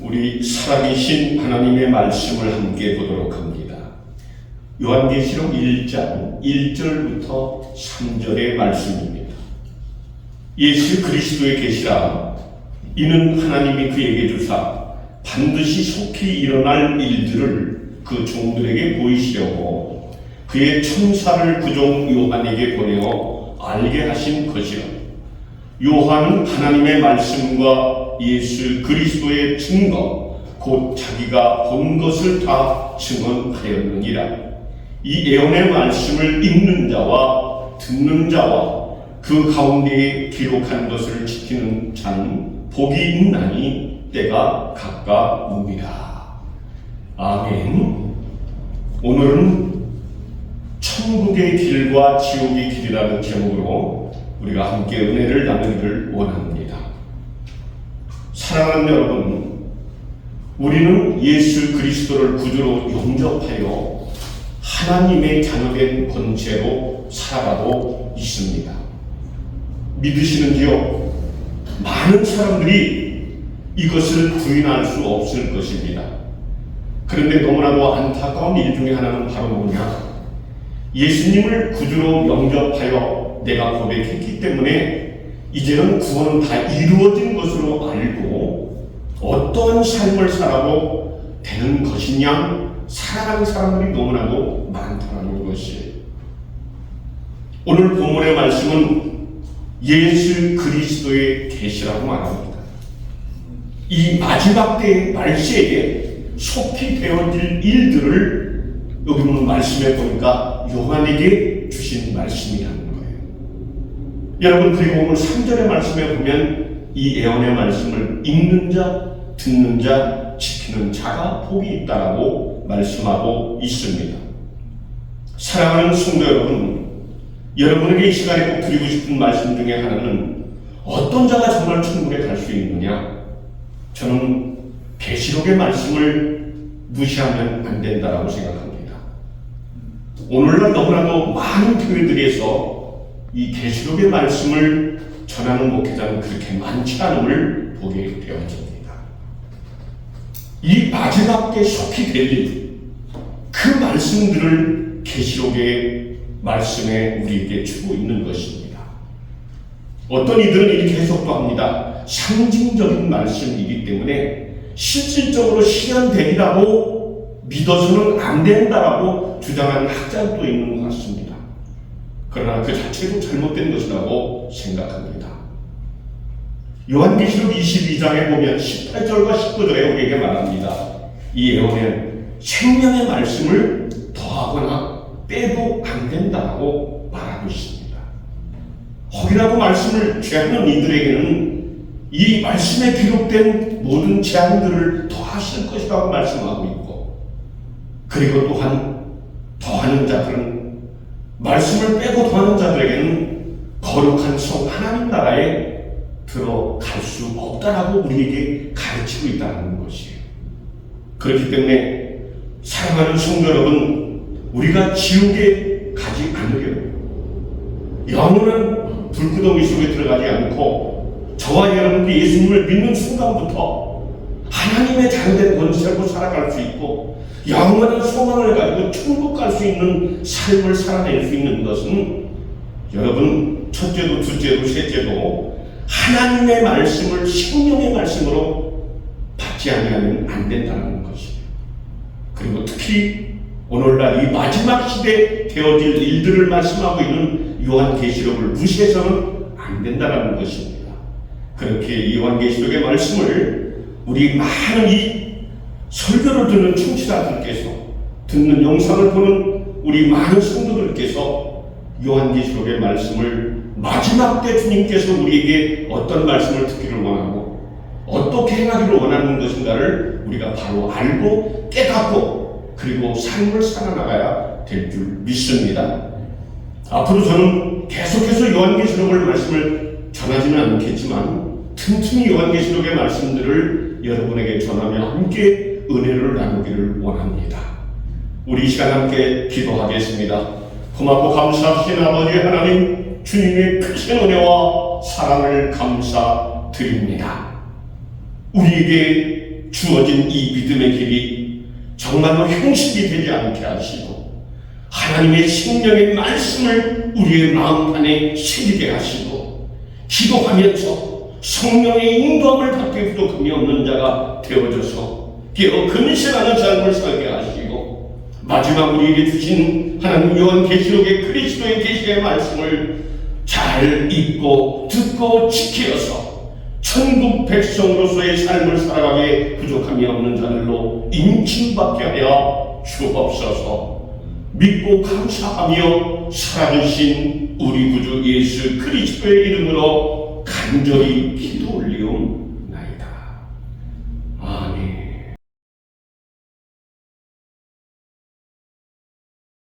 우리 살아계신 하나님의 말씀을 함께 보도록 합니다. 요한계시록 1장 1절부터 3절의 말씀입니다. 예수 그리스도의 계시라 이는 하나님이 그에게 주사 반드시 속히 일어날 일들을 그 종들에게 보이시려고 그의 천사를 그종 요한에게 보내어 알게 하신 것이라. 요한은 하나님의 말씀과 예수 그리스도의 증거, 곧 자기가 본 것을 다 증언하였느니라. 이 예언의 말씀을 읽는 자와 듣는 자와 그 가운데에 기록한 것을 지키는 자는 복이 있나니 때가 가까웁니다. 아멘. 오늘은 천국의 길과 지옥의 길이라는 제목으로 우리가 함께 은혜를 나누기를 원합니다. 사랑하는 여러분, 우리는 예수 그리스도를 구주로 영접하여 하나님의 자녀된 권세로 살아가고 있습니다. 믿으시는지요? 많은 사람들이 이것을 부인할 수 없을 것입니다. 그런데 너무나도 안타까운 일 중에 하나는 바로 뭐냐? 예수님을 구주로 영접하여 내가 고백했기 때문에 이제는 구원은 다 이루어진 어떠한 삶을 살아도 되는 것이냐 살아가는 사람들이 너무나도 많다는 것이에요. 오늘 본문의 말씀은 예수 그리스도의 계시라고 말합니다. 이 마지막 때의 말세에 속히 되어질 일들을 여기 보면 말씀해 보니까 요한에게 주신 말씀이라는 거예요. 여러분 그리고 오늘 3절의 말씀에 보면 이 예언의 말씀을 읽는 자, 듣는 자, 지키는 자가 복이 있다라고 말씀하고 있습니다. 사랑하는 성도 여러분, 여러분에게 이 시간에 꼭 드리고 싶은 말씀 중에 하나는 어떤 자가 정말 천국에 갈 수 있느냐? 저는 계시록의 말씀을 무시하면 안 된다라고 생각합니다. 오늘날 너무나도 많은 교회들에서 이 계시록의 말씀을 전하는 목회자는 그렇게 많지 않음을 보게 되어집니다. 이 마지막 때 속히 될 일, 그 말씀들을 계시록의 말씀에 우리에게 주고 있는 것입니다. 어떤 이들은 이렇게 해석도 합니다. 상징적인 말씀이기 때문에 실질적으로 실현되리라고 믿어서는 안 된다라고 주장하는 학자도 있는 것 같습니다. 그러나 그 자체도 잘못된 것이라고 생각합니다. 요한계시록 22장에 보면 18절과 19절에 우리에게 말합니다. 이 예언은 생명의 말씀을 더하거나 빼도 안 된다고 말하고 있습니다. 혹이라도 말씀을 죄하는 이들에게는 이 말씀에 기록된 모든 재앙들을 더하실 것이라고 말씀하고 있고 그리고 또한 더하는 자들은 말씀을 빼고 더하는 자들에게는 거룩한 성 하나님 나라에 들어갈 수 없다라고 우리에게 가르치고 있다는 것이에요. 그렇기 때문에 사랑하는 성도 여러분, 우리가 지옥에 가지 않으려고 영원한 불구덩이 속에 들어가지 않고 저와 여러분들이 예수님을 믿는 순간부터 하나님의 자녀된 권세로 살아갈 수 있고 영원한 소망을 가지고 천국 갈 수 있는 삶을 살아낼 수 있는 것은 여러분 첫째도 둘째도 셋째도 하나님의 말씀을 생명의 말씀으로 받지 아니하면 안 된다는 것이에요. 그리고 특히 오늘날 이 마지막 시대 되어질 일들을 말씀하고 있는 요한계시록을 무시해서는 안 된다는 것입니다. 그렇게 요한계시록의 말씀을 우리 많은 이 설교를 듣는 청취자들께서 듣는 영상을 보는 우리 많은 성도들께서 요한계시록의 말씀을 마지막 때 주님께서 우리에게 어떤 말씀을 듣기를 원하고 어떻게 행하기를 원하는 것인가를 우리가 바로 알고 깨닫고 그리고 삶을 살아나가야 될 줄 믿습니다. 앞으로 저는 계속해서 요한계시록을 말씀을 전하지는 않겠지만 틈틈이 요한계시록의 말씀들을 여러분에게 전하며 함께 은혜를 나누기를 원합니다. 우리 이 시간 함께 기도하겠습니다. 고맙고 감사하신 아버지 하나님 주님의 크신 은혜와 사랑을 감사드립니다. 우리에게 주어진 이 믿음의 길이 정말로 형식이 되지 않게 하시고 하나님의 생명의 말씀을 우리의 마음판에 새기게 하시고 기도하면서 성령의 인도함을 받게 부족함이 없는 자가 되어져서 깨어 근신하는 삶을 살게 하시고 마지막 우리에게 주신 하나님 요한 계시록의 그리스도의 계시의 말씀을 잘 읽고 듣고 지키어서 천국 백성으로서의 삶을 살아가게 부족함이 없는 자들로 인침받게 하여 주옵소서. 믿고 감사하며 살아계신 우리 구주 예수 그리스도의 이름으로 간절히 기도 올리옵